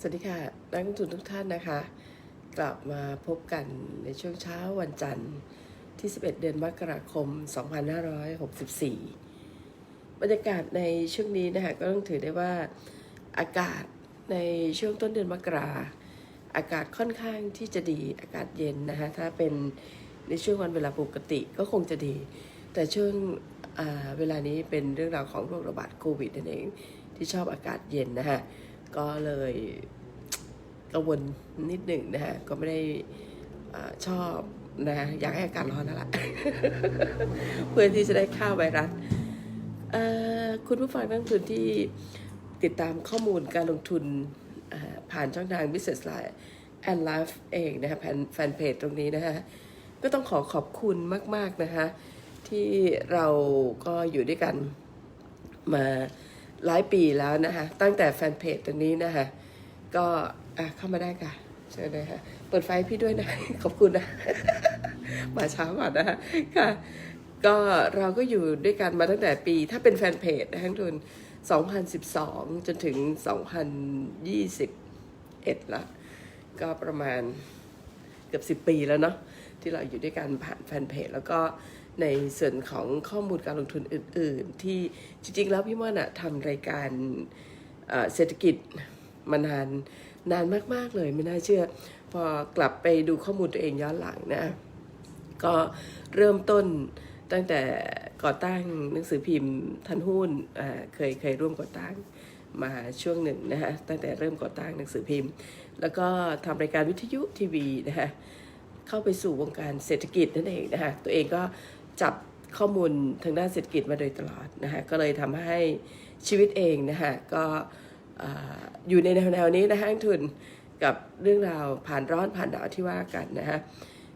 สวัสดีค่ะ นักลงทุนทุกท่านนะคะ กลับมาพบกันในช่วงเช้าวันจันทร์ที่ 11 เดือนมกราคม 2564 บรรยากาศในช่วงนี้นะคะก็ต้องถือได้ว่าอากาศในช่วงต้นเดือนมกราอากาศค่อนข้างที่จะดีอากาศเย็นนะคะถ้าเป็นในช่วงวันเวลาปกติก็คงจะดี แต่ช่วงเวลานี้เป็นเรื่องราวของโรคระบาดโควิดนั่นเองที่ชอบอากาศเย็นนะคะ ก็เลยกังวลนิดหนึ่งนะคะก็ไม่ได้ชอบนะอยากให้อากาศร้อนแล้วล่ะเพื่อที่จะได้ฆ่าไวรัสคุณผู้ฟังนักลงทุนที่ติดตามข้อมูลการลงทุนผ่านช่องทาง Business Line and Life เองนะคะแฟนแฟนเพจตรงนี้นะคะก็ต้องขอขอบคุณมาก ๆ นะคะที่เราก็อยู่ด้วยกันมา หลายปีแล้วนะคะ ตั้งแต่แฟนเพจตรงนี้นะคะ ก็อะเข้ามาได้ค่ะ เชิญเลยค่ะ เปิดไฟพี่ด้วยนะ ขอบคุณนะ มาเช้าก่อนนะคะค่ะ ก็เราก็อยู่ด้วยกันมาตั้งแต่ปี ถ้าเป็นแฟนเพจนะทั้งทุน2012 จนถึง 2021ละก็ประมาณเกือบ 10 ปีแล้วเนาะที่เราอยู่ด้วยกันผ่านแฟนเพจแล้วก็ ในส่วนของข้อมูลการลงทุนอื่น ๆ ที่จริง ๆ แล้วพี่ม่อนอะทำรายการเศรษฐกิจมานานนานมาก ๆ เลยไม่น่าเชื่อ พอกลับไปดูข้อมูลตัวเองย้อนหลังนะ ก็เริ่มต้นตั้งแต่ก่อตั้งหนังสือพิมพ์ทันหุ้นเคยเคยร่วมก่อตั้งมาช่วงหนึ่งนะฮะตั้งแต่เริ่มก่อตั้งหนังสือพิมพ์ แล้วก็ทำรายการวิทยุทีวีนะฮะเข้าไปสู่วงการเศรษฐกิจนั่นเองนะฮะตัวเองก็ จับข้อมูลทางด้านเศรษฐกิจมาโดยตลอดนะฮะก็เลยทำให้ชีวิตเองนะฮะก็อ่าอยู่ในแนวๆนี้นะฮะทุนกับเรื่องราวผ่านร้อนผ่านหนาวที่ว่ากันนะฮะ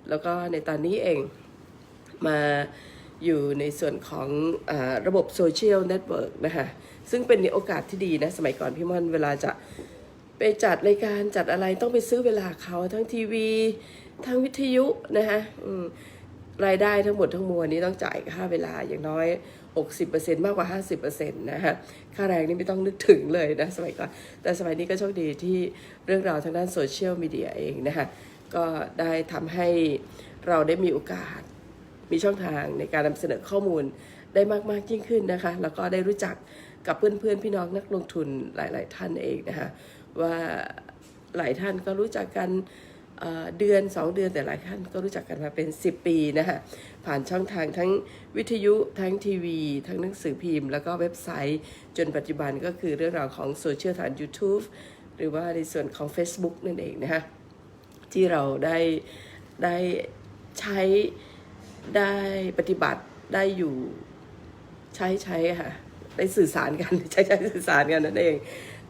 แล้วก็ในตอนนี้เองมาอยู่ในส่วนของอระบบโซเชียลเน็ตเวิร์กนะคะซึ่งเป็นโอกาสที่ดีนะ สมัยก่อนพี่ม่อนเวลาจะไปจัดรายการจัดอะไรต้องไปซื้อเวลาเขาทั้งทีวี ทั้งวิทยุนะคะ รายได้ทั้งหมดทั้งมวลนี้ต้องจ่ายค่าเวลาอย่างน้อย 60%มากกว่า 50%นะคะค่าแรงนี่ไม่ต้องนึกถึงเลยนะสมัยก่อน แต่สมัยนี้ก็โชคดีที่เรื่องราวทางด้านโซเชียลมีเดียเองนะคะก็ได้ทำให้เราได้มีโอกาสมีช่องทางในการนำเสนอข้อมูลได้มากมากยิ่งขึ้นนะคะ แล้วก็ได้รู้จักกับเพื่อนๆพี่น้องนักลงทุนหลาย ๆ ท่านเองนะคะว่าหลายท่านก็รู้จักกัน เอ่อเดือน 2 เดือนแต่หลายท่านก็รู้จักกันมาเป็น 10 ปีนะคะผ่านช่องทางทั้งวิทยุทั้งทีวี ทั้งหนังสือพิมพ์ แล้วก็เว็บไซต์ จนปัจจุบันก็คือเรื่องราวของโซเชียลทาง YouTube หรือว่าในส่วนของ Facebook นั่นเองนะคะที่เราได้ได้ใช้ได้ปฏิบัติได้อยู่ใช้ใช้ค่ะได้สื่อสารกันใช้ใช้สื่อสารกันนั่นเอง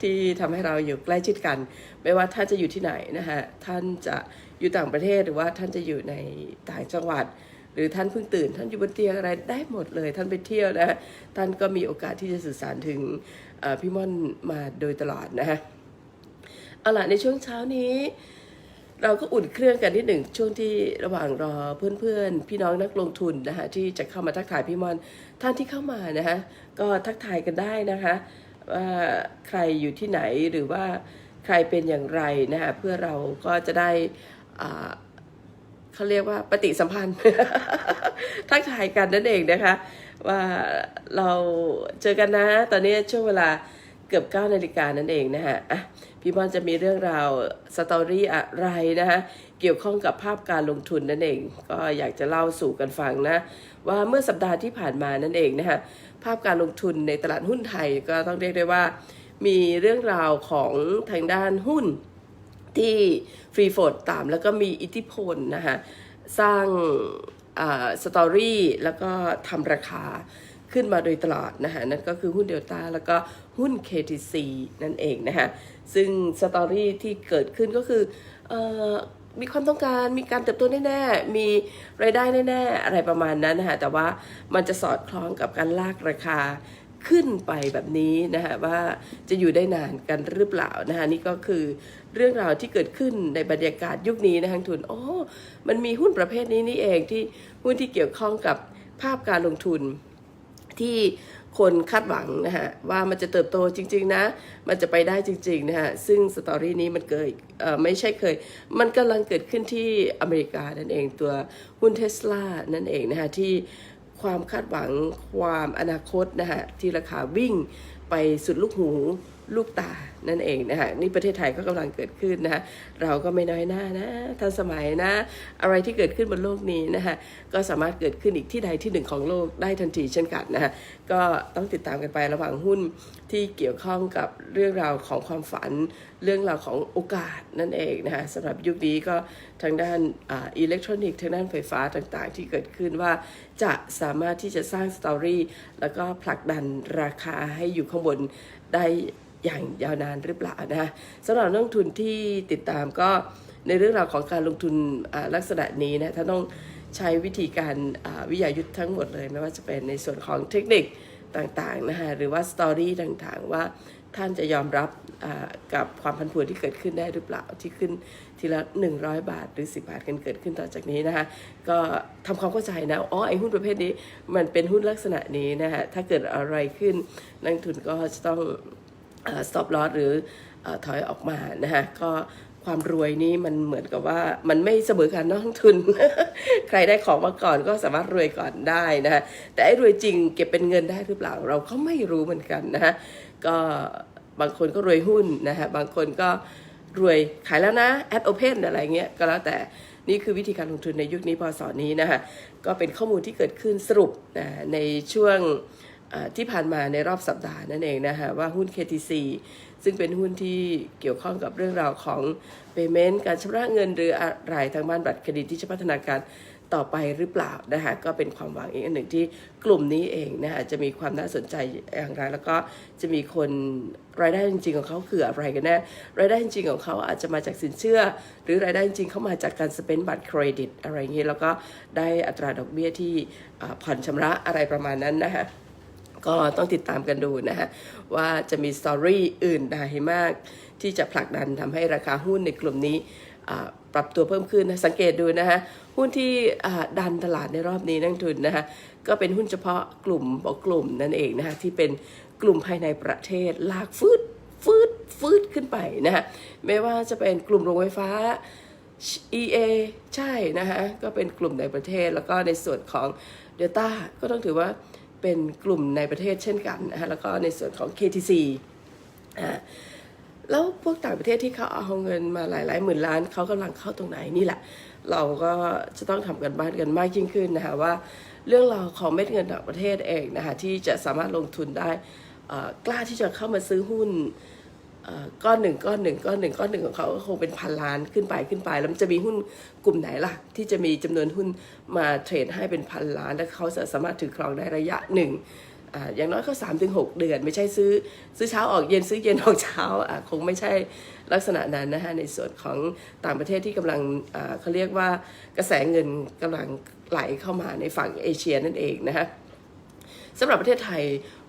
ที่ทำให้เราอยู่ใกล้ชิดกัน ไม่ว่าท่านจะอยู่ที่ไหนนะคะท่านจะอยู่ต่างประเทศหรือว่าท่านจะอยู่ในต่างจังหวัด หรือท่านเพิ่งตื่น ท่านอยู่บนเตียงอะไรได้หมดเลย ท่านไปเที่ยวนะท่านก็มีโอกาสที่จะสื่อสารถึงพี่ม่อนมาโดยตลอดนะคะเอาล่ะในช่วงเช้านี้เราก็อุ่นเครื่องกันนิดหนึ่งช่วงที่ระหว่างรอเพื่อนๆ พี่น้องนักลงทุนนะคะที่จะเข้ามาทักทายพี่มอนท่านที่เข้ามานะคะก็ทักทายกันได้นะคะ ว่าใครอยู่ที่ไหนหรือว่าใครเป็นอย่างไรนะคะเพื่อเราก็จะได้เขาเรียกว่าปฏิสัมพันธ์ทักทายกันนั่นเองนะคะ ว่าเราเจอกันนะ ตอนนี้ช่วงเวลาเกือบ9นาฬิกานั่นเองนะฮะะพี่บอลจะมีเรื่องราวสตอรี่อะไรนะคะ เกี่ยวข้องกับภาพการลงทุนนั่นเอง ก็อยากจะเล่าสู่กันฟังนะ ว่าเมื่อสัปดาห์ที่ผ่านมานั่นเองนะคะภาพการลงทุนในตลาดหุ้นไทยก็ต้องเรียกได้ว่า มีเรื่องราวของทางด้านหุ้นที่ฟรีโฟดตามแล้วก็มีอิทธิพลนะคะสร้างสตอรี่แล้วก็ทำราคาขึ้นมาโดยตลอดนะคะนั่นก็คือหุ้นเดลต้าแล้วก็หุ้น KTC นั่นเองนะคะซึ่งสตอรี่ที่เกิดขึ้นก็คือเออ มีความต้องการมีการเติบโตแน่ๆ มีรายได้แน่ๆ อะไรประมาณนั้นนะคะแต่ว่ามันจะสอดคล้องกับการลากราคาขึ้นไปแบบนี้นะคะว่าจะอยู่ได้นานกันหรือเปล่านะคะนี่ก็คือเรื่องราวที่เกิดขึ้นในบรรยากาศยุคนี้นะทางทุนโอ้มันมีหุ้นประเภทนี้นี่เองที่หุ้นที่เกี่ยวข้องกับภาพการลงทุนที่ คนคาดหวังนะฮะว่ามันจะเติบโตจริง ๆ นะ มันจะไปได้จริงๆนะฮะซึ่งสตอรี่นี้มันเกิดไม่ใช่เคย มันกำลังเกิดขึ้นที่อเมริกานั่นเองตัวหุ้นเทสลานั่นเองนะฮะที่ความคาดหวังความอนาคตนะฮะที่ราคาวิ่งไปสุดลูกหู ลูกตานั่นเองนะฮะนี่ประเทศไทยก็กำลังเกิดขึ้นนะฮะเราก็ไม่น้อยหน้านะทันสมัยนะ อะไรที่เกิดขึ้นบนโลกนี้นะฮะก็สามารถเกิดขึ้นอีกที่ใดที่หนึ่งของโลกได้ทันทีเช่นกันนะฮะก็ต้องติดตามกันไประหว่างหุ้นที่เกี่ยวข้องกับเรื่องราวของความฝัน เรื่องราวของโอกาสนั่นเองนะฮะสำหรับยุคนี้ก็ทางด้านอิเล็กทรอนิกส์ทางด้านไฟฟ้าต่างๆ ที่เกิดขึ้นว่าจะสามารถที่จะสร้างสตอรี่แล้วก็ผลักดันราคาให้อยู่ข้างบนได้ อย่างยาวนานหรือเปล่านะฮะสำหรับนักลงทุนที่ติดตามก็ในเรื่องราวของการลงทุนลักษณะนี้นะถ้าต้องใช้วิธีการวิทยายุทธ์ทั้งหมดเลย ไม่ว่าจะเป็นในส่วนของเทคนิคต่างๆนะฮะหรือว่าสตอรี่ต่างๆ ว่าท่านจะยอมรับกับความผันผวนที่เกิดขึ้นได้หรือเปล่าที่ขึ้นทีละ 100 บาทหรือ 10 บาทกันเกิดขึ้นต่อจากนี้นะคะก็ทำความเข้าใจนะอ๋อไอ้หุ้นประเภทนี้มันเป็นหุ้นลักษณะนี้นะฮะถ้าเกิดอะไรขึ้นนักทุนก็จะต้อง สต็อปลอสหรืออถอยออกมานะฮะก็ความรวยนี้มันเหมือนกับว่ามันไม่เสมอกันเนอะนักทุน ใครได้ของมาก่อนก็สามารถรวยก่อนได้นะฮะแต่ไอ้รวยจริงเก็บเป็นเงินได้หรือเปล่าเราก็ไม่รู้เหมือนกันนะฮะก็บางคนก็รวยหุ้นนะฮะบางคนก็รวยขายแล้วนะแอดโอเพนอะไรเงี้ยก็แล้วแต่นี่คือวิธีการลงทุนในยุคนี้พศนี้นะฮะก็เป็นข้อมูลที่เกิดขึ้นสรุปนะในช่วง ที่ผ่านมาในรอบสัปดาห์นั่นเองนะคะว่าหุ้น KTC ซึ่งเป็นหุ้นที่เกี่ยวข้องกับเรื่องราวของ payment การชำระเงินหรืออะไรทางบ้านบัตรเครดิตที่จะพัฒนาการต่อไปหรือเปล่านะคะก็เป็นความหวังอีกอันหนึ่งที่กลุ่มนี้เองนะคะจะมีความน่าสนใจอย่างไร แล้วก็จะมีคนรายได้จริง ๆ ของเขาคืออะไรกันแน่รายได้จริงๆของเขาอาจจะมาจากสินเชื่อ หรือรายได้จริงๆเขามาจากการสเปนบัตรเครดิตอะไรอย่างนี้แล้วก็ได้อัตราดอกเบี้ยที่ผ่อนชำระอะไรประมาณนั้นนะคะ ก็ต้องติดตามกันดูนะฮะว่าจะมีสตอรี่อื่นใดมาก ที่จะผลักดันทำให้ราคาหุ้นในกลุ่มนี้ปรับตัวเพิ่มขึ้นนะสังเกตดูนะฮะหุ้นที่ดันตลาดในรอบนี้นักทุนนะฮะก็เป็นหุ้นเฉพาะกลุ่มบอกกลุ่มนั่นเองนะฮะที่เป็นกลุ่มภายในประเทศลากฟืดฟืดฟืดขึ้นไปนะฮะไม่ว่าจะเป็นกลุ่มโรงไฟฟ้า EA ใช่นะฮะก็เป็นกลุ่มในประเทศแล้วก็ในส่วนของ Delta ก็ต้องถือว่า เป็นกลุ่มในประเทศเช่นกันนะฮะแล้วก็ในส่วนของ KTC อ่าแล้วพวกต่างประเทศที่เขาเอาเงินมาหลายหลายหมื่นล้านเขากำลังเข้าตรงไหนนี่แหละ เราก็จะต้องทำกันบ้านกันมากยิ่งขึ้นนะคะว่า เรื่องราวของเม็ดเงินต่างประเทศเองนะคะที่จะสามารถลงทุนได้อ่อกล้าที่จะเข้ามาซื้อหุ้น ก้อนหนึ่งก้อนหนึ่งก้อนหนึ่งก้อนหนึ่งของเขาก็คงเป็นพันล้านขึ้นไปขึ้นไป แล้วมันจะมีหุ้นกลุ่มไหนล่ะ ที่จะมีจำนวนหุ้นมาเทรดให้เป็นพันล้าน และเขาจะสามารถถือครองได้ระยะหนึ่งอย่างน้อยก็สามถึงหกเดือน ไม่ใช่ซื้อซื้อเช้าออกเย็นซื้อเย็นออกเช้าคงไม่ใช่ลักษณะนั้นนะฮะในส่วนของต่างประเทศที่กำลังเขาเรียกว่ากระแสเงินกำลังไหลเข้ามาในฝั่งเอเชียนั่นเองนะฮะ สำหรับประเทศไทย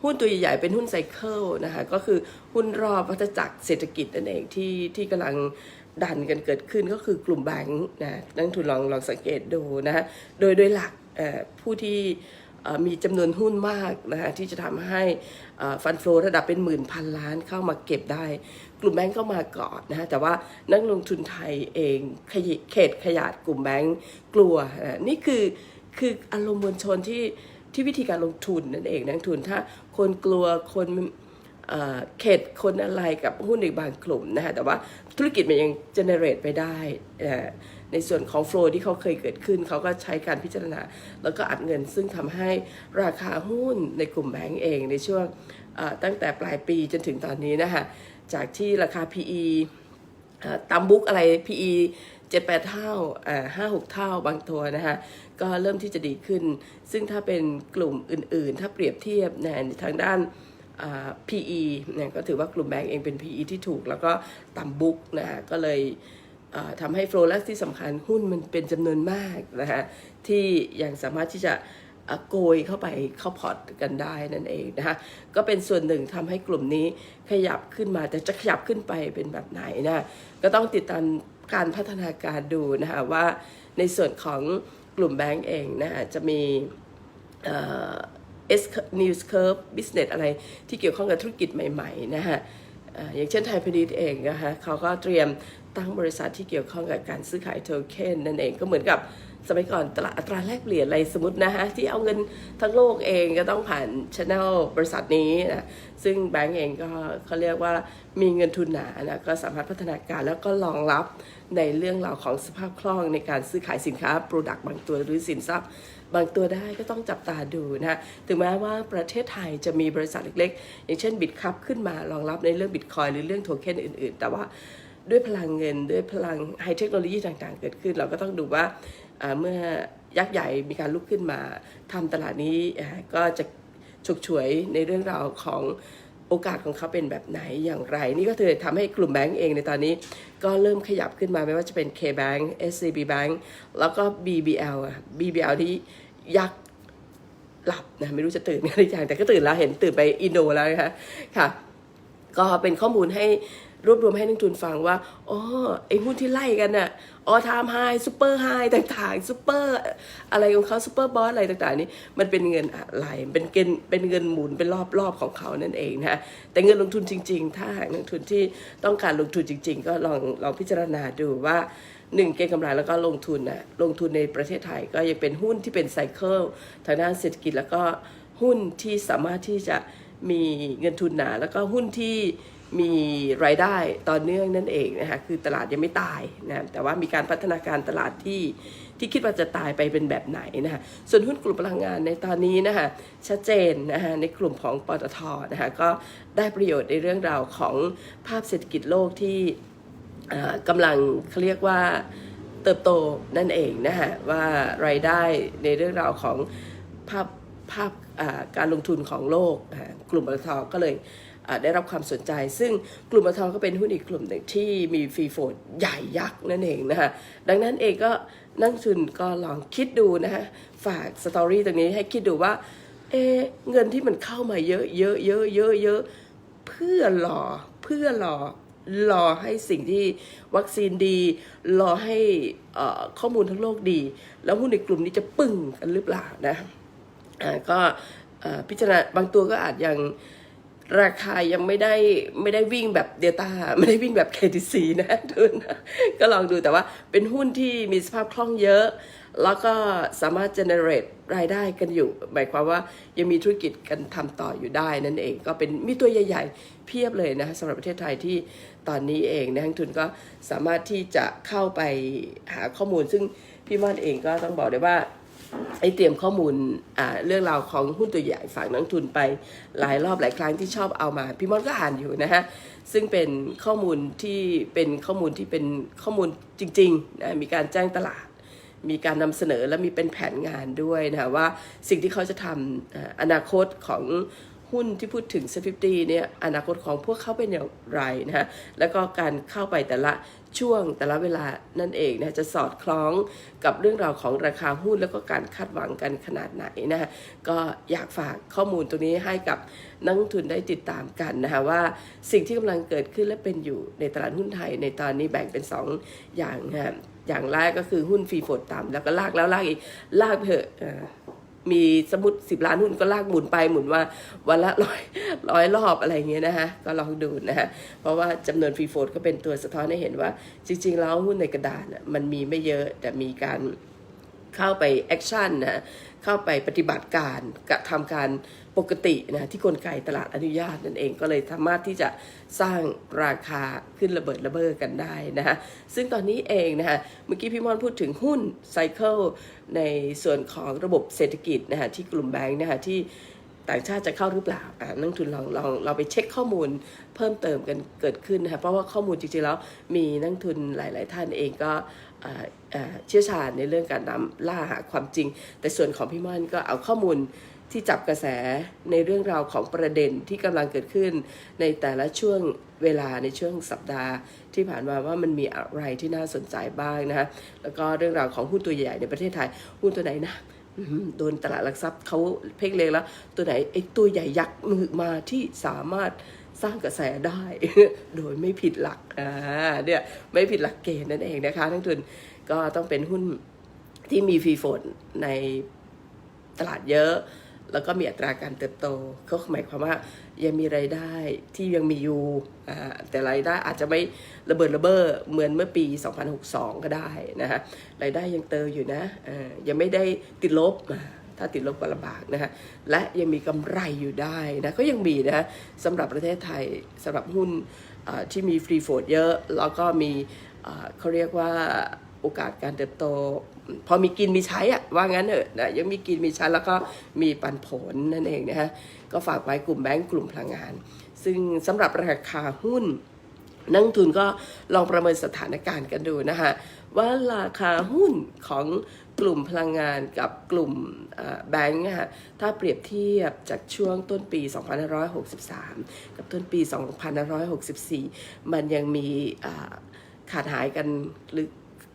หุ้นตัวใหญ่ๆเป็นหุ้นไซเคิลนะคะก็คือหุ้นรอบวัฏจักรเศรษฐกิจนั่นเองที่ที่กำลังดันกันเกิดขึ้นก็คือกลุ่มแบงค์นะนักลงทุนลองลองสังเกตดูนะฮะโดยโดยหลักผู้ที่มีจำนวนหุ้นมากนะฮะที่จะทำให้ฟันโฟระดับเป็นหมื่นพันล้านเข้ามาเก็บได้ กลุ่มแบงก์ก็มาก่อนนะฮะแต่ว่านักลงทุนไทยเองขยเขตขยาดกลุ่มแบงก์กลัวนะนี่คือคืออารมณ์มวลชนที่ ที่วิธีการลงทุนนั่นเองนักลงทุนถ้าคนกลัวคนเข็ดคนอะไรกับหุ้นในบางกลุ่มนะฮะแต่ว่าธุรกิจมันยังเจเนเรตไปได้ในส่วนของโฟลที่เขาเคยเกิดขึ้น เขาก็ใช้การพิจารณา แล้วก็อัดเงินซึ่งทำให้ราคาหุ้นในกลุ่มแบงก์เองในช่วงตั้งแต่ปลายปีจนถึงตอนนี้นะฮะจากที่ราคา PE ตามบุ๊กอะไร PE เจ็ดแปดเท่าห้าหกเท่าบางตัวนะคะ ก็เริ่มที่จะดีขึ้น ซึ่งถ้าเป็นกลุ่มอื่นๆ ถ้าเปรียบเทียบในทางด้าน PE เนี่ยก็ถือว่ากลุ่มแบงก์เองเป็น PE ที่ถูกแล้วก็ต่ำบุ๊กนะคะก็เลยทำให้โฟลและที่สำคัญหุ้นมันเป็นจำนวนมากนะคะที่ยังสามารถที่จะอะโกยเข้าไปเข้าพอร์ตกันได้นั่นเองนะคะก็เป็นส่วนหนึ่งทำให้กลุ่มนี้ขยับขึ้นมาแต่จะขยับขึ้นไปเป็นแบบไหนนะก็ต้องติดตามการพัฒนาการดูนะคะว่าในส่วนของ กลุ่มแบงก์เองนะคะจะมีเอสนิวส์เคิร์ฟบิสเนสอะไรที่เกี่ยวข้องกับธุรกิจใหม่ๆนะฮะอ่าอย่างเช่นไทยพาณิชย์เองนะคะเขาก็เตรียมตั้งบริษัทที่เกี่ยวข้องกับการซื้อขายโทเค็นนั่นเองก็เหมือนกับ สมัยก่อนตลาดอัตราแลกเปลี่ยนอะไรสมมตินะฮะที่เอาเงินทั้งโลกเองก็ต้องผ่านช n นลบริษัทนี้นะซึ่งแบงก์เองก็เขาเรียกว่ามีเงินทุนหนานะก็สามารถพัฒนาการแล้วก็รองรับในเรื่องราวของสภาพคล่องในการซื้อขายสินค้า Product บางตัวหรือสินทรัพย์ บางตัวได้ก็ต้องจับตาดูนะถึงแม้ว่าประเทศไทยจะมีบริษัทเล็กๆ อย่างเช่นบิตคัพขึ้นมารองรับในเรื่องบิตคอยหรือเรื่องโทเค็นอื่น ๆ แต่ว่าด้วยพลังเงินด้วยพลังไฮเทคโนโลยีต่างๆ เกิดขึ้น เราก็ต้องดูว่า เมื่อยักษ์ใหญ่มีการลุกขึ้นมาทำตลาดนี้ก็จะฉกฉวยในเรื่องราวของโอกาสของเขาเป็นแบบไหนอย่างไร นี่ก็เลยทำให้กลุ่มแบงก์เองในตอนนี้ ก็เริ่มขยับขึ้นมาไม่ว่าจะเป็น K-Bank SCB Bank แล้วก็ BBL อะ BBL ที่ยักษ์หลับนะไม่รู้จะตื่นกันหรือยังแต่ก็ตื่นแล้วเห็นตื่นไปอินโดแล้วนะคะค่ะ ก็เป็นข้อมูลให้รวบรวมให้นักทุนฟังว่าอ๋อไอ้หุ้นที่ไล่กันน่ะ ออทามไฮซูเปอร์ไฮต่างๆซูเปอร์อะไรของเขาซูเปอร์บอสอะไรต่างๆ นี่มันเป็นเงินอะไรเป็นเงินเป็นเงินหมุนเป็นรอบๆของเขานั่นเองนะแต่เงินลงทุนจริง ๆ ถ้าหากนักทุนที่ต้องการลงทุนจริง ๆ ก็ลองลองพิจารณาดูว่าหนึ่งเก็งกำไรแล้วก็ลงทุนนะลงทุนในประเทศไทยก็ยังเป็นหุ้นที่เป็นไซเคิลทางด้านเศรษฐกิจแล้วก็หุ้นที่สามารถที่จะมีเงินทุนหนา แล้วก็หุ้นที่ มีรายได้ต่อเนื่องนั่นเองนะคะคือตลาดยังไม่ตายนะแต่ว่ามีการพัฒนาการตลาดที่ที่คิดว่าจะตายไปเป็นแบบไหนนะคะส่วนหุ้นกลุ่มพลังงานในตอนนี้นะคะชัดเจนนะคะในกลุ่มของปตทนะคะก็ได้ประโยชน์ในเรื่องราวของภาพเศรษฐกิจโลกที่กำลังเขาเรียกว่าเติบโตนั่นเองนะฮะว่ารายได้ในเรื่องราวของภาพภาพการลงทุนของโลกกลุ่มปตทก็เลย ได้รับความสนใจ ซึ่งกลุ่มปตทก็เป็นหุ้นอีกกลุ่มหนึ่งที่มีฟรีโฟดใหญ่ยักษ์นั่นเองนะฮะดังนั้นเองก็นักลงทุนก็ลองคิดดูนะฮะฝากสตอรี่ตรงนี้ให้คิดดูว่าเอเงินที่มันเข้ามาเยอะเยอะเยอะเยอะเยอะเพื่อรอเพื่อรอรอให้สิ่งที่วัคซีนดี รอให้ข้อมูลทั้งโลกดี แล้วหุ้นในกลุ่มนี้จะปึ้งกันหรือเปล่านะก็พิจารณาบางตัวก็อาจยัง ราคายังไม่ได้ไม่ได้วิ่งแบบเดลต้าไม่ได้วิ่งแบบ KTC นะทุนก็ลองดูแต่ว่าเป็นหุ้นที่มีสภาพคล่องเยอะ แล้วก็สามารถ generate รายได้กันอยู่ หมายความว่ายังมีธุรกิจกันทำต่ออยู่ได้นั่นเอง ก็เป็นมีตัวใหญ่ๆ เพียบเลยนะสำหรับประเทศไทยที่ตอนนี้เองนะนักทุนก็สามารถที่จะเข้าไปหาข้อมูล ซึ่งพี่ม่อนเองก็ต้องบอกเลยว่า ไอเตรียมข้อมูลเรื่องราวของหุ้นตัวใหญ่ฝากนักทุนไปหลายรอบหลายครั้งที่ชอบเอามา พี่มอนก็อ่านอยู่นะฮะ ซึ่งเป็นข้อมูลที่เป็นข้อมูลที่เป็นข้อมูลจริงๆนะมีการแจ้งตลาด มีการนำเสนอและมีเป็นแผนงานด้วยนะว่าสิ่งที่เขาจะทำอ่าอนาคตของหุ้นที่พูดถึงเซฟิตี้เนี่ยอนาคตของพวกเขาเป็นอย่างไรนะฮะแล้วก็การเข้าไปแต่ละ ช่วงแต่ละเวลานั่นเองนะจะสอดคล้องกับเรื่องราวของราคาหุ้นแล้วก็การคาดหวังกันขนาดไหนนะฮะก็อยากฝากข้อมูลตรงนี้ให้กับนักทุนได้ติดตามกันนะคะว่าสิ่งที่กำลังเกิดขึ้นและเป็นอยู่ในตลาดหุ้นไทยในตอนนี้แบ่งเป็นสองอย่างนะฮะอย่างแรกก็คือหุ้นฟรีโฟดต่ำแล้วก็ลากแล้วลากอีกลากเถอะเอ่อ มีสมุดสิบล้านหุ้นก็ลากหมุนไปหมุนมาวันละร้อยร้อยรอบอะไรเงี้ยนะฮะก็ลองดูนะฮะเพราะว่าจำนวนฟรีโฟดก็เป็นตัวสะท้อนให้เห็นว่า จริง ๆ แล้วหุ้นในกระดานะมันมีไม่เยอะแต่มีการเข้าไปแอคชั่นนะเข้าไปปฏิบัติการกระทำการ ปกตินะที่กลไกตลาดอนุญาตนั่นเองก็เลยสามารถที่จะสร้างราคาขึ้นระเบิดระเบ้อกันได้นะฮะซึ่งตอนนี้เองนะฮะเมื่อกี้พี่มอนพูดถึงหุ้นไซเคิลในส่วนของระบบเศรษฐกิจนะฮะที่กลุ่มแบงค์นะฮะที่ต่างชาติจะเข้าหรือเปล่าอ่านักทุนลองลองเราไปเช็คข้อมูลเพิ่มเติมกันเกิดขึ้นนะคะเพราะว่าข้อมูลจริงๆแล้วมีนักทุนหลาย ๆ ท่านเองก็เชี่ยวชาญในเรื่องการนำล่าหาความจริง แต่ส่วนของพี่ม่อนก็เอาข้อมูล ที่จับกระแสในเรื่องราวของประเด็นที่กำลังเกิดขึ้น ในแต่ละช่วงเวลาในช่วงสัปดาห์ ที่ผ่านมาว่ามันมีอะไรที่น่าสนใจบ้างนะคะแล้วก็เรื่องราวของหุ้นตัวใหญ่ในประเทศไทยหุ้นตัวไหนนะโดนตลาดหลักทรัพย์เขาเพ่งเลงแล้ว ตัวไหนไอ้ตัวใหญ่ยักษ์มือมาที่สามารถสร้างกระแสได้ โดยไม่ผิดหลักอ่าเนี่ยไม่ผิดหลักเกณฑ์นั่นเองนะคะนักทุนก็ต้องเป็นหุ้นที่มีฟรีโฟนในตลาดเยอะ แล้วก็มีอัตราการเติบโตก็หมายความว่ายังมีรายได้ที่ยังมีอยู่แต่รายได้อาจจะไม่ระเบิดระเบ้อเหมือนเมื่อปี 2062 ก็ได้นะฮะรายได้ยังเติมอยู่นะยังไม่ได้ติดลบถ้าติดลบก็ลำบากนะฮะและยังมีกำไรอยู่ได้นะก็ยังมีนะะสำหรับประเทศไทยสำหรับหุ้นที่มีฟรีโฟดเยอะ แล้วก็มีเขาเรียกว่าโอกาสการเติบโต พอมีกินมีใช้อะว่างั้นเถอะนะยังมีกินมีใช้แล้วก็มีปันผลนั่นเองนะฮะก็ฝากไว้กลุ่มแบงก์กลุ่มพลังงาน ซึ่งสำหรับราคาหุ้นนักทุนก็ลองประเมินสถานการณ์กันดูนะคะว่าราคาหุ้นของกลุ่มพลังงานกับกลุ่มแบงก์อะคะถ้าเปรียบเทียบจากช่วงต้นปี 2563 กับต้นปี 2564 มันยังมีขาดหายกันหรือ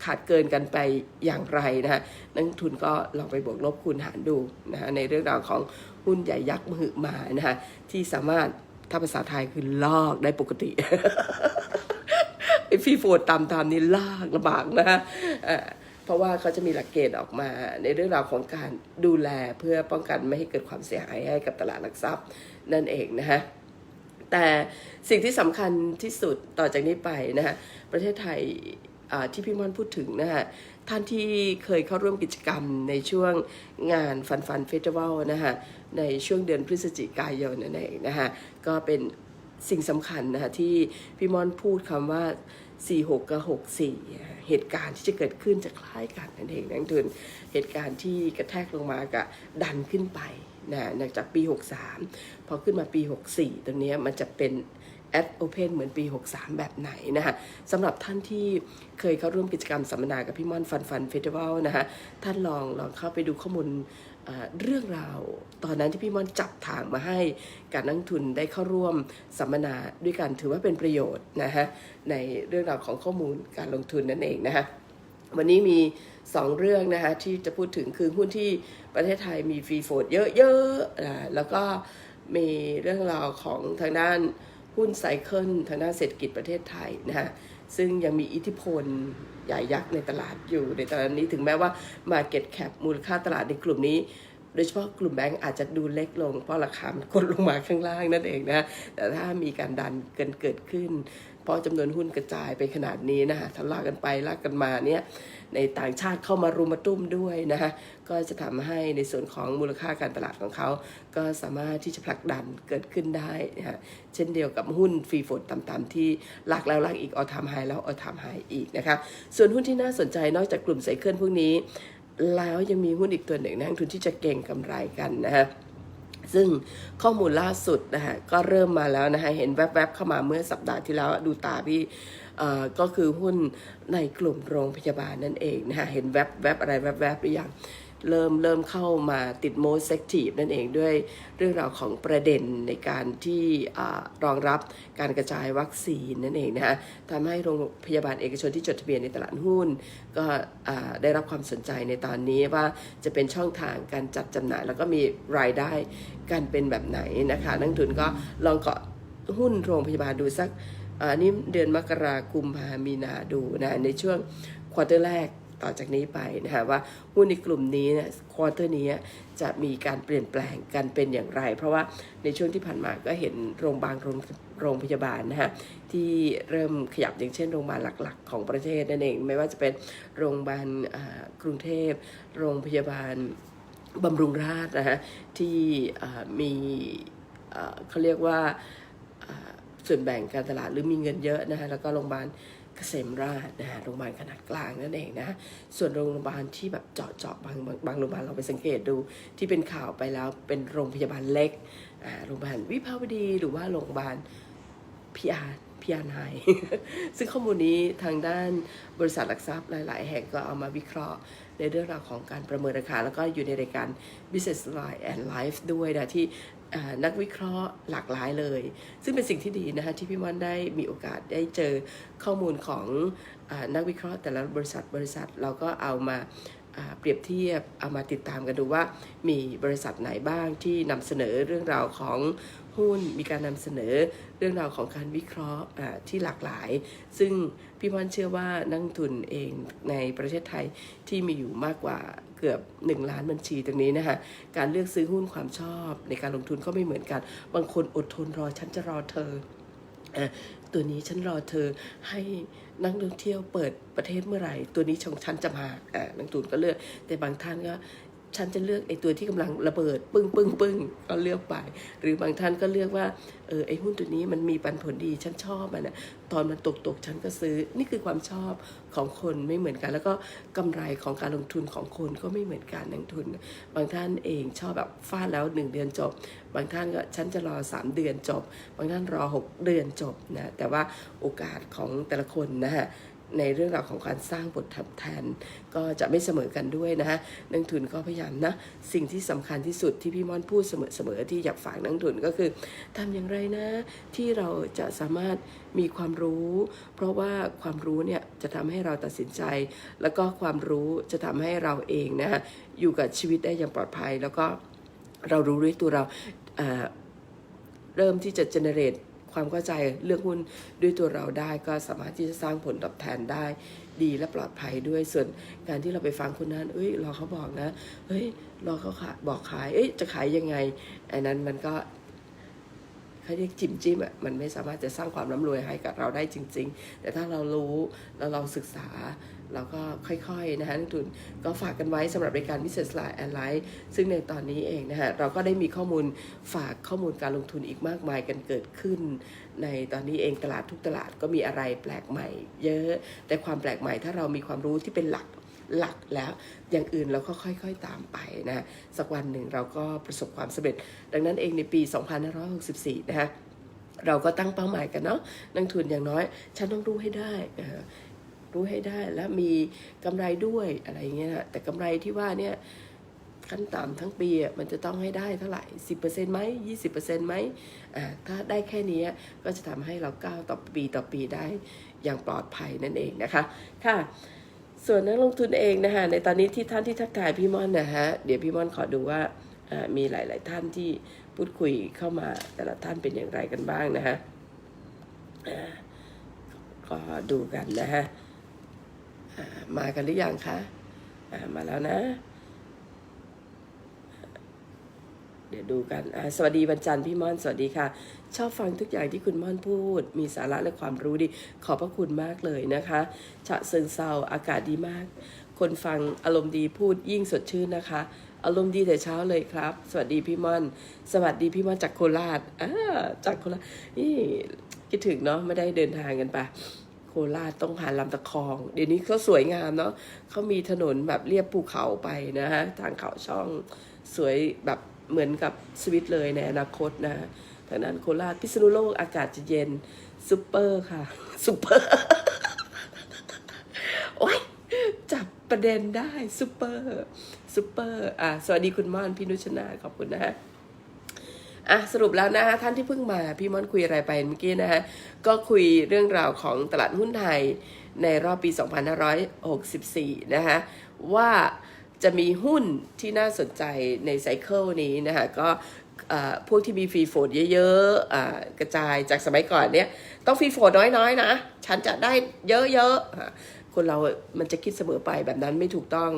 ขาดเกินกันไปอย่างไรนะฮะนักทุนก็ลองไปบวกลบคูณหารดูนะฮะในเรื่องราวของหุ้นใหญ่ยักษ์มหึมานะฮะที่สามารถถ้าภาษาไทยคือลอกได้ปกติไอ้ฟีโฟดตามตามนี่ลากลำบากนะฮะเพราะว่าเขาจะมีหลักเกณฑ์ออกมาในเรื่องราวของการดูแลเพื่อป้องกันไม่ให้เกิดความเสียหายให้กับตลาดหลักทรัพย์นั่นเองนะฮะแต่สิ่งที่สำคัญที่สุดต่อจากนี้ไปนะฮะประเทศไทย ที่พี่ม่อนพูดถึงนะฮะท่านที่เคยเข้าร่วมกิจกรรมในช่วงงานฟันฟันเฟสติวัลนะฮะในช่วงเดือนพฤศจิกายนนั่นเองนะฮะก็เป็นสิ่งสำคัญนะฮะที่พี่ม่อนพูดคำว่า 46 กับ 64 เหตุการณ์ที่จะเกิดขึ้นจะคล้ายกันนั่นเองนักลงทุนเหตุการณ์ที่กระแทกลงมากับดันขึ้นไปนะจากปี 63 พอขึ้นมาปี 64 ตรงนี้มันจะเป็น at open เหมือนปี 63 แบบไหนนะคะสำหรับท่านที่เคยเข้าร่วมกิจกรรมสัมมนากับพี่ม่อนฟันฟันเฟสติวัลนะคะท่านลองลองเข้าไปดูข้อมูลเรื่องราวตอนนั้นที่พี่ม่อนจับทางมาให้การนักลงทุนได้เข้าร่วมสัมมนาด้วยกันถือว่าเป็นประโยชน์นะฮะในเรื่องราวของข้อมูลการลงทุนนั่นเองนะคะวันนี้มี 2 เรื่องนะคะที่จะพูดถึงคือหุ้นที่ประเทศไทยมีฟรีโฟดเยอะๆแล้วก็มีเรื่องราวของทางด้าน หุ้นไซเคิลทางด้านเศรษฐกิจประเทศไทยนะฮะซึ่งยังมีอิทธิพลใหญ่ยักษ์ในตลาดอยู่ในตอนนี้ถึงแม้ว่า Market Cap มูลค่าตลาดในกลุ่มนี้โดยเฉพาะกลุ่มแบงก์อาจจะดูเล็กลง เพราะราคามันกดลงมาข้างล่างนั่นเองนะ แต่ถ้ามีการดันเกินเกิดขึ้น เพราะจำนวนหุ้นกระจายไปขนาดนี้นะฮะทะลากกันไปลากกันมาเนี่ย ในต่างชาติเข้ามารุมมาตุ้มด้วยนะฮะก็จะทำให้ในส่วนของมูลค่าการตลาดของเขา ก็สามารถที่จะผลักดันเกิดขึ้นได้นะฮะเช่นเดียวกับหุ้นฟรีโฟดต่ำๆที่ลากแล้วลากอีกออทามไฮแล้วออทามไฮอีกนะคะส่วนหุ้นที่น่าสนใจนอกจากกลุ่มไซเคิลพวกนี้ แล้วยังมีหุ้นอีกตัวหนึ่งนะนักทุนที่จะเก่งกำไรกันนะฮะซึ่งข้อมูลล่าสุดนะฮะก็เริ่มมาแล้วนะฮะเห็นแวบๆเข้ามาเมื่อสัปดาห์ที่แล้วดูตาพี่ ก็คือหุ้นในกลุ่มโรงพยาบาลนั่นเองนะฮะเห็นแวบๆบอะไรแวบๆหรือยังเริ่มเริ่มเข้ามาติดโมเซ็กทีฟนั่นเองด้วยเรื่องราวของประเด็นในการที่รองรับการกระจายวัคซีนนั่นเองนะฮะทำให้โรงพยาบาลเอกชนที่จดทะเบียนในตลาดหุ้น ก็ได้รับความสนใจในตอนนี้ว่าจะเป็นช่องทางการจัดจำหน่าย แล้วก็มีรายได้กันเป็นแบบไหนนะคะนักทุนก็ลองเกาะหุ้นโรงพยาบาลดูสัก อันนี้เดือนมกราคมพามีนาดูนะในช่วงควอเตอร์แรกต่อจากนี้ไปนะคะว่าหุ้นในกลุ่มนี้เนี่ยควอเตอร์นี้จะมีการเปลี่ยนแปลงกันเป็นอย่างไร เพราะว่าในช่วงที่ผ่านมาก็เห็นโรงพยาบาลโรงพยาบาลนะฮะที่เริ่มขยับอย่างเช่นโรงพยาบาลหลัก ๆ ของประเทศนั่นเอง ไม่ว่าจะเป็นโรงพยาบาลกรุงเทพ โรงพยาบาลบำรุงราษฎร์นะฮะที่มีเขาเรียกว่า ส่วนแบ่งการตลาดหรือมีเงินเยอะนะฮะแล้วก็โรงพยาบาลเกษมราษฎร์นะฮะโรงพยาบาลขนาดกลางนั่นเองนะส่วนโรงพยาบาลที่แบบเจาะเจาะบางบางโรงพยาบาลเราไปสังเกตดูที่เป็นข่าวไปแล้วเป็นโรงพยาบาลเล็กอ่าโรงพยาบาลวิภาวดีหรือว่าโรงพยาบาลพีอาร์พีอาร์ไนซึ่งข้อมูลนี้ทางด้านบริษัทหลักทรัพย์หลาย ๆ แห่งก็เอามาวิเคราะห์ในเรื่องราวของการประเมินราคา แล้วก็อยู่ในรายการ Business Line and Life ด้วยนะที่ นักวิเคราะห์หลากหลายเลย ซึ่งเป็นสิ่งที่ดีนะคะที่พี่ม่อนได้มีโอกาสได้เจอข้อมูลของอนักวิเคราะห์แต่ละบริษัทบริษัทเราก็เอามาเปรียบเทียบเอามาติดตามกันดูว่ามีบริษัทไหนบ้างที่นำเสนอเรื่องราวของ หุ้น มีการนำเสนอเรื่องราวของการวิเคราะห์ที่หลากหลาย ซึ่งพี่มอนเชื่อว่านักทุนเองในประเทศไทยที่มีอยู่มากกว่าเกือบ 1 ล้านบัญชีตรงนี้นะคะการเลือกซื้อหุ้นความชอบในการลงทุนก็ไม่เหมือนกัน บางคนอดทนรอฉันจะรอเธอตัวนี้ฉันรอเธอให้นักท่องเที่ยวเปิดประเทศเมื่อไหร่ ตัวนี้ชงฉันจะมาอ่านักทุนก็เลือก แต่บางท่านก็ ฉันจะเลือกไอ้ตัวที่กำลังระเบิด ปึ้งปึ้งปึ้งก็เลือกไป หรือบางท่านก็เลือกว่าเออไอ้หุ้นตัวนี้มันมีปันผลดีฉันชอบมันนะตอนมันตกตกฉันก็ซื้อนี่คือความชอบของคนไม่เหมือนกัน แล้วก็กำไรของการลงทุนของคนก็ไม่เหมือนกันนักทุน บางท่านเองชอบแบบฟาดแล้วหนึ่งเดือนจบ บางท่านก็ฉันจะรอสามเดือนจบ บางท่านรอหกเดือนจบนะแต่ว่าโอกาสของแต่ละคนนะฮะ ในเรื่องราวของการสร้างบทแทน ก็จะไม่เสมอกันด้วยนะฮะนักทุนก็พยายามนะ สิ่งที่สำคัญที่สุดที่พี่ม่อนพูดเสมอๆที่อยากฝากนักทุนก็คือทำอย่างไรนะ ที่เราจะสามารถมีความรู้ เพราะว่าความรู้เนี่ยจะทำให้เราตัดสินใจ แล้วก็ความรู้จะทำให้เราเองนะฮะอยู่กับชีวิตได้อย่างปลอดภัย แล้วก็เรารู้ด้วยตัวเราเริ่มที่จะ generate ความเข้าใจเรื่องหุ้นด้วยตัวเราได้ ก็สามารถที่จะสร้างผลตอบแทนได้ดีและปลอดภัยด้วยส่วนการที่เราไปฟังคนนั้น เอ้ยรอเขาบอกนะเฮ้ยรอเขาขายบอกขายเอ้ยจะขายยังไงอันนั้นมันก็เขาเรียกจิ้มจิ้มอะมันไม่สามารถจะสร้างความร่ำรวยให้กับเราได้จริง ๆ แต่ถ้าเรารู้แล้วเราศึกษา เราก็ค่อยๆนะฮะนักทุนก็ฝากกันไว้สำหรับรายการ Business Line and Life ซึ่งในตอนนี้เองนะฮะเราก็ได้มีข้อมูลฝากข้อมูลการลงทุนอีกมากมายกันเกิดขึ้น ในตอนนี้เองตลาดทุกตลาดก็มีอะไรแปลกใหม่ เยอะ แต่ความแปลกใหม่ถ้าเรามีความรู้ที่เป็นหลักหลักแล้วอย่างอื่นเราก็ค่อยๆตามไปนะสักวันหนึ่งเราก็ประสบความสำเร็จ ดังนั้นเองในปี 2564 นะฮะเราก็ตั้งเป้าหมายกันเนาะนักทุนอย่างน้อย ฉันต้องรู้ให้ได้ รู้ให้ได้ และมีกำไรด้วยอะไรเงี้ยนะแต่กำไรที่ว่าเนี่ยขั้นต่ำทั้งปีมันจะต้องให้ได้เท่าไหร่สิบเปอร์เซ็นต์ไหมยี่สิบเปอร์เซ็นต์ไหมอ่าถ้าได้แค่นี้ก็จะทำให้เราก้าวต่อปีต่อปีได้อย่างปลอดภัยนั่นเองนะคะ ค่ะส่วนนักลงทุนเองนะคะในตอนนี้ที่ท่านที่ทักทายพี่ม่อนนะฮะเดี๋ยวพี่ม่อนขอดูว่าอ่ามีหลาย ๆ ท่านที่พูดคุยเข้ามาแต่ละท่านเป็นอย่างไรกันบ้างนะฮะก็ดูกันนะฮะ มากันหรือยังคะมาแล้วนะ เดี๋ยวดูกัน สวัสดีวันจันทร์พี่ม่อน สวัสดีค่ะ ชอบฟังทุกอย่างที่คุณม่อนพูด มีสาระและความรู้ดี ขอบพระคุณมากเลยนะคะฉะเซิงเซาอากาศดีมาก คนฟังอารมณ์ดีพูดยิ่งสดชื่นนะคะ อารมณ์ดีแต่เช้าเลยครับ สวัสดีพี่ม่อน สวัสดีพี่ม่อนจากโคราชจากโคราชนี่คิดถึงเนาะไม่ได้เดินทางกันไปโค ราชต้องผ่านลำตะคอง เดี๋ยวนี้เขาสวยงามเนาะเขามีถนนแบบเรียบภูเขาไปนะฮะทางเขาช่องสวยแบบเหมือนกับสวิตเลยในอนาคตนะฮะทางนั้นโคราชพิษณุโลกอากาศจะเย็นซูเปอร์ค่ะซูเปอร์โอ๊ยจับประเด็นได้ซูเปอร์ซูเปอร์อะสวัสดีคุณม่อนพี่นุชนาขอบคุณนะฮะ อะสรุปแล้วนะฮะท่านที่เพิ่งมาพี่ม่อนคุยอะไรไปเมื่อกี้นะฮะก็คุยเรื่องราวของตลาดหุ้นไทยในรอบปี 2564 นะฮะว่าจะมีหุ้นที่น่าสนใจในไซเคิลนี้นะฮะก็พวกที่มีฟรีโฟดเยอะๆกระจายจากสมัยก่อนเนี้ยต้องฟรีโฟดน้อยๆนะ ฉันจะได้เยอะๆ คนเรา มันจะคิดเสมอไปแบบนั้นไม่ถูกต้อง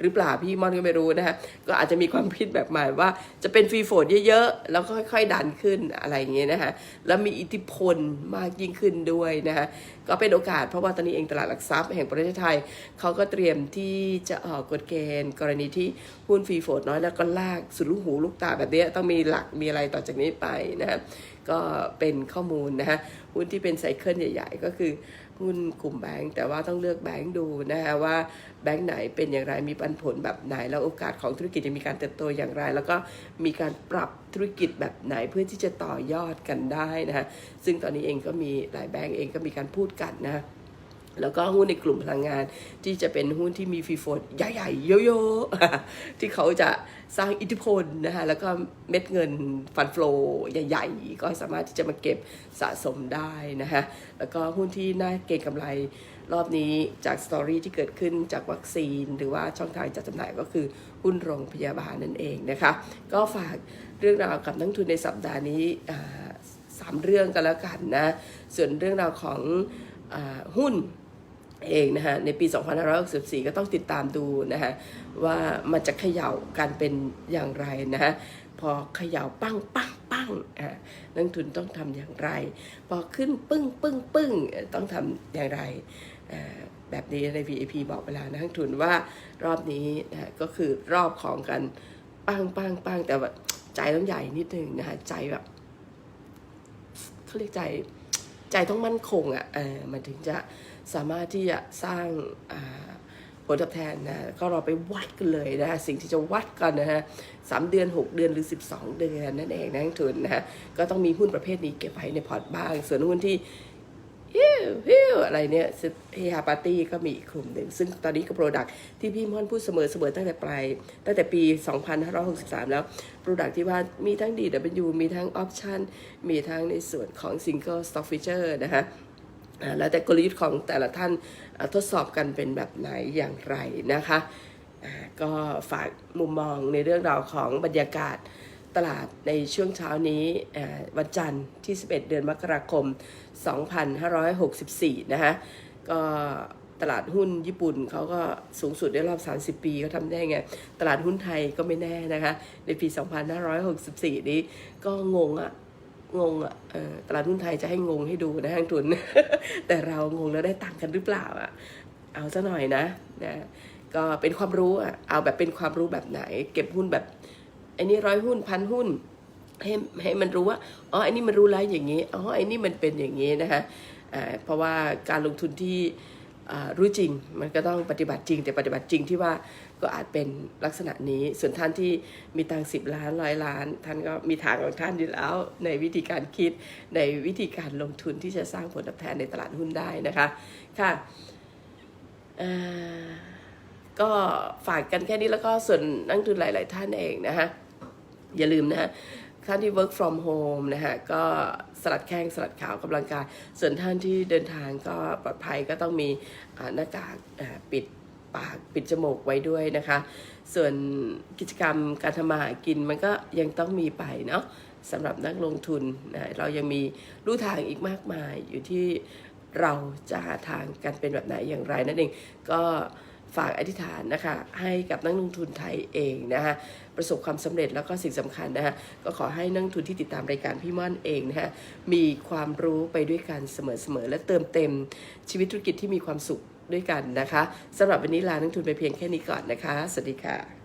หรือเปล่าพี่มอนก็ไม่รู้นะฮะก็อาจจะมีความคิดแบบใหม่ว่า จะเป็นฟรีโฟดเยอะๆ แล้วก็ค่อยๆดันขึ้นอะไรอย่างเงี้ยนะฮะแล้วมีอิทธิพลมากยิ่งขึ้นด้วยนะฮะก็เป็นโอกาสเพราะว่าตอนนี้เองตลาดหลักทรัพย์แห่งประเทศไทยเขาก็เตรียมที่จะออกกฎเกณฑ์ กรณีที่หุ้นฟรีโฟดน้อยแล้วก็ลากสุดลูกหูลูกตาแบบเนี้ยต้องมีหลักมีอะไรต่อจากนี้ไปนะฮะก็เป็นข้อมูลนะฮะหุ้นที่เป็นไซเคิลใหญ่ ๆ ก็คือ หุ้นกลุ่มแบงก์แต่ว่าต้องเลือกแบงก์ดูนะคะว่าแบงก์ไหนเป็นอย่างไรมีปันผลแบบไหน แล้วโอกาสของธุรกิจจะมีการเติบโตอย่างไร แล้วก็มีการปรับธุรกิจแบบไหนเพื่อที่จะต่อยอดกันได้นะคะซึ่งตอนนี้เองก็มีหลายแบงก์เองก็มีการพูดกันนะะ แล้วก็หุ้นในกลุ่มพลังงานที่จะเป็นหุ้นที่มีฟีโฟลดใหญ่ๆ เยอะๆ ที่เขาจะสร้างอิทธิพลนะคะแล้วก็เม็ดเงินฟันฟลอใหญ่ๆ ก็สามารถที่จะมาเก็บสะสมได้นะคะแล้วก็หุ้นที่น่าเก็งกำไรรอบนี้จากสตอรี่ที่เกิดขึ้นจากวัคซีน หรือว่าช่องทางจัดจำหน่ายก็คือหุ้นโรงพยาบาลนั่นเองนะคะ ก็ฝากเรื่องราวกับนักทุนในสัปดาห์นี้สามเรื่องกันแล้วกันนะ ส่วนเรื่องราวของอหุ้น เองนะฮะในปี 2564 ก็ต้องติดตามดูนะฮะว่ามันจะเขย่าการเป็นอย่างไรนะฮะพอเขย่าปั้งปั้งปั้งอ่านักทุนต้องทำอย่างไร พอขึ้นปึ้งปึ้งปึ้งต้องทำอย่างไรอ่าแบบนี้ใน VIP บอกเวลานักทุนว่ารอบนี้นะะก็คือรอบของกันปั้งปั้งปั้งแต่ว่าใจต้องใหญ่นิดนึงนะฮะใจแบบเขาเรียกใจใจต้องมั่นคงอะ่ะมันถึงจะ สามารถที่จะสร้างผลตอบแทนนะก็เราไปวัดกันเลยนะฮะสิ่งที่จะวัดกันนะฮะสามเดือน 6 เดือนหรือ 12 เดือนนั่นเองนะทุนนะฮะก็ต้องมีหุ้นประเภทนี้เก็บไว้ในพอร์ตบ้าง ส่วนหุ้นที่ฮิวฮิวอะไรเนี่ยเฮียปาร์ตี้ก็มีกกลุ่มหนึ่ง ซึ่งตอนนี้ก็โปรดักที่พี่ม่อนพูดเสมอเสมอตั้งแต่ปลายตั้งแต่ปี 2563 แล้วโปรดักที่ว่ามีทั้ง DW มีทั้งออปชันมีทั้งในส่วนของ Single Stock Feature นะฮะ แล้วแต่กลยุทธ์ของแต่ละท่านทดสอบกันเป็นแบบไหนอย่างไรนะคะก็ฝากมุมมองในเรื่องราวของบรรยากาศตลาดในช่วงเช้านี้วันจันทร์ที่ 11 เดือนมกราคม 2564 นะคะก็ตลาดหุ้นญี่ปุ่นเขาก็สูงสุดในรอบ 30 ปีเขาทำได้ไง ตลาดหุ้นไทยก็ไม่แน่นะคะ ในปี 2564 นี้ก็งงอะงงอะ ตลาดหุ้นไทยจะให้งงให้ดูนะทางทุน แต่เรางงแล้วได้ตังค์กันหรือเปล่าอะเอาซะหน่อยนะนะก็เป็นความรู้อะเอาแบบเป็นความรู้แบบไหน เก็บหุ้นแบบไอ้นี่ร้อยหุ้นพันหุ้นให้ให้มันรู้ว่าอ๋อไอ้นี่มันรู้แล้วอย่างนี้อ๋อไอ้นี่มันเป็นอย่างนี้นะคะเพราะว่าการลงทุนที่รู้จริงมันก็ต้องปฏิบัติจริง แต่ปฏิบัติจริงที่ว่า ก็อาจเป็นลักษณะนี้ ส่วนท่านที่มีตังสิบล้านร้อยล้าน ท่านก็มีทางของท่านอยู่แล้ว ในวิธีการคิดในวิธีการลงทุนที่จะสร้างผลตอบแทนในตลาดหุ้นได้นะคะค่ะก็ฝากกันแค่นี้แล้วก็ส่วนนักลงทุนหลาย ๆ ท่านเองนะคะอย่าลืมนะฮะท่านที่ work from home นะฮะก็สลัดแข้งสลัดขาวกำลังกาย ส่วนท่านที่เดินทางก็ปลอดภัยก็ต้องมีหน้ากากปิด ปากปิดจมูกไว้ด้วยนะคะ ส่วนกิจกรรมการทำมาหากินมันก็ยังต้องมีไปเนาะสำหรับนักลงทุนนะเรายังมีลู่ทางอีกมากมายอยู่ที่เราจะหาทางกันเป็นแบบไหนอย่างไรนั่นเองก็ฝากอธิษฐานนะคะให้กับนักลงทุนไทยเองนะคะประสบความสำเร็จแล้วก็สิ่งสำคัญนะคะก็ขอให้นักลงทุนที่ติดตามรายการพี่ม่อนเองนะคะมีความรู้ไปด้วยกันเสมอๆและเติมเต็มชีวิตธุรกิจที่มีความสุข ด้วยกันนะคะสำหรับวันนี้ลานักทุนไปเพียงแค่นี้ก่อนนะคะ สวัสดีค่ะ